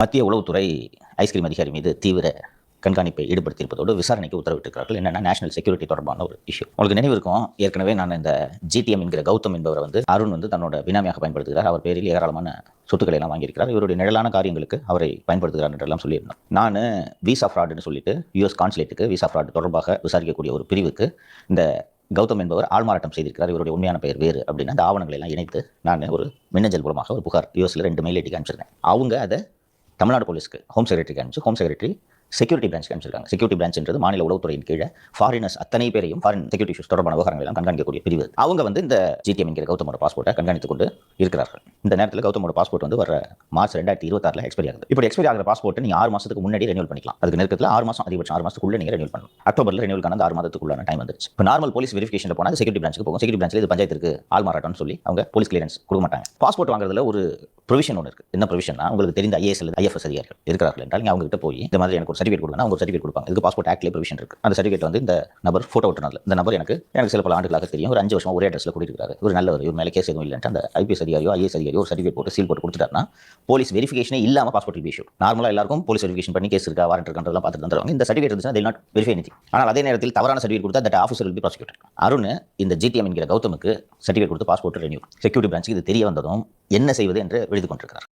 மத்திய உளவுத்துறை ஐஸ்கிரீம் அதிகாரி மீது தீவிர கண்காணிப்பை ஈடுபடுத்தியிருப்பதோடு விசாரணைக்கு உத்தரவிட்டிருக்கிறார்கள். என்னென்னா நேஷனல் செக்யூரிட்டி தொடர்பான ஒரு இஷ்யூ உங்களுக்கு நினைவு இருக்கும் ஏற்கனவே நான் இந்த ஜிடிஎம் என்கிற கௌதம் என்பவரை வந்து அருண் வந்து தன்னோட பினாமியாக பயன்படுத்துகிறார். அவர் பேரில் ஏராளமான சொத்துக்களை எல்லாம் வாங்கியிருக்கிறார். இவருடைய நிழலான காரியங்களுக்கு அவரை பயன்படுத்துகிறார் என்றெல்லாம் சொல்லியிருந்தோம். நான் விசா ஃப்ராடுன்னு சொல்லிட்டு யூஎஸ் கான்சுலேட்டுக்கு விசா ஃப்ராட் தொடர்பாக விசாரிக்கக்கூடிய ஒரு பிரிவுக்கு இந்த கௌதம் என்பவர் ஆள்மாறாட்டம் செய்திருக்கிறார். இவருடைய உண்மையான பெயர் வேறு அப்படின்னு அந்த ஆவணங்களை எல்லாம் இணைத்து நான் ஒரு மின்னஞ்சல் மூலமாக ஒரு புகார் யூஎஸ்ல ரெண்டு மெயில் ஐடிக்கு அனுப்பிச்சிருந்தேன் அவங்க அதை தமிழ்நாடு போலீஸ்க்கு ஹோம் செக்ரட்டரிக்கு அனுப்பிச்சு ஹோம் செக்ரட்டரி செக்யூரிட்டி பிரான்ச் காமிச்சிருக்காங்க. செக்யூரிட்டி பிரான்ச்ன்றது மாநில உளவுத்துறையின் கீழே. ஃபாரினர்ஸ் அத்தனை பேரையும் ஃபாரின் செக்யூரிட்டி இஷ்யூஸ் தொடர்பான விவகாரங்கள் எல்லாம் கண்காணிக்கக்கூடிய பிரிவு. அவங்க வந்து இந்த ஜிடிஎம் என்கிற கௌதமோட பாஸ்போர்ட்டை கண்காணித்துக் கொண்டு இருக்கிறார்கள். இந்த நேரத்தில் கௌதமோட பாஸ்போர்ட் வந்து வர மார்ச் ரெண்டாயிரத்தி இருபத்தாறுல எக்ஸ்பைரி ஆகுது. இப்படி எக்ஸ்பைரி ஆகிற பாஸ்போர்ட் நீங்கள் ஆறு மாதத்துக்கு முன்னாடி ரெனியூல் பண்ணிக்கலாம். அதுக்கு நெருக்கத்தில் ஆறு மாதம் அதிகபட்சம் ஆறு மாசத்துக்குள்ள நீங்கள் ரெனியூல் பண்ணணும் அக்டோபரில் ரெனியூலுக்கான அந்த ஆறு மாதத்துக்குள்ளான டைம் வந்துருச்சு. இப்போ நார்மல் போலீஸ் வெரிஃபிகேஷன் போனால் செக்யூரிட்டி பிரான்ச்சுக்கு போகும். செக்யூரிட்டி பிரான்ச்சில் இது பஞ்சாயத்துக்கு ஆள் மாறாட்டம்னு சொல்லி அவங்க போலீஸ் கிளியரன்ஸ் கொடுக்க மாட்டாங்க. பாஸ்போர்ட் வாங்குறதுல ஒரு ப்ரொவிஷன் ஒன்று இருக்குது என்ன ப்ரொவிஷன்னா உங்களுக்கு தெரிந்த ஐஏஎஸ் அல்லது ஐஎஃப்எஸ் அதிகாரிகள் இருக்கிறார்கள் என்றால் நீங்கள் அவங்ககிட்ட போய் இந்த மாதிரி எனக்கு ஒரு சர்டிஃபிகேட் கொடுங்க அவங்க சர்டிஃபிகேட் கொடுப்பாங்க. இதுக்கு பாஸ்போர்ட் ஆக்ட்லேயே ப்ரொவிஷன் இருக்கு. அந்த சர்டிஃபிகேட் வந்து இந்த நபர் ஃபோட்டோ விட்டுனதில் இந்த நபர் எனக்கு எனக்கு சில பல ஆண்டுகளாக தெரியும். ஒரு அஞ்சு வருஷம் ஒரே அட்ரஸில் கூட்டியிருக்காரு ஒரு நல்ல ஒரு இவர் மேலே கேஸ் எதுவும் இல்லைன்ட்டு அந்த ஐபிஎஸ் அதிகாரியோ ஐஎஸ் அதிகாரியோ ஒரு சர்டிஃபிகேட் போட்டு சீல் போட்டு கொடுத்துட்டாருன்னா போலீஸ் வெரிஃபிகேஷனே இல்லாமல் பாஸ்போர்ட் இஷ்யூ நார்மலாக எல்லாருக்கும் போலீஸ் வெரிஃபிகேஷன் பண்ணி கேஸ் இருக்கா வாரண்ட் இருக்கான்றதெல்லாம் பார்த்துட்டு வந்துருவாங்க. இந்த சர்டிஃபிகேட் இருந்துச்சுன்னா they will நிதி ஆனால் அதே நேரத்தில் தவறான சர்டிஃபிகேட் கொடுத்தா that officer will be Arun இந்த ஜிடிஎம் என்கிற கௌதமுக்கு சர்டிஃபிகேட் கொடுத்து பாஸ்போர்ட் ரெனியூ செக்யூரிட்டி பிரான்ச்சுக்கு இது தெரிய வந்ததும் என்ன செய்வது என்று எழுதி கொண்டிருக்கிறார்.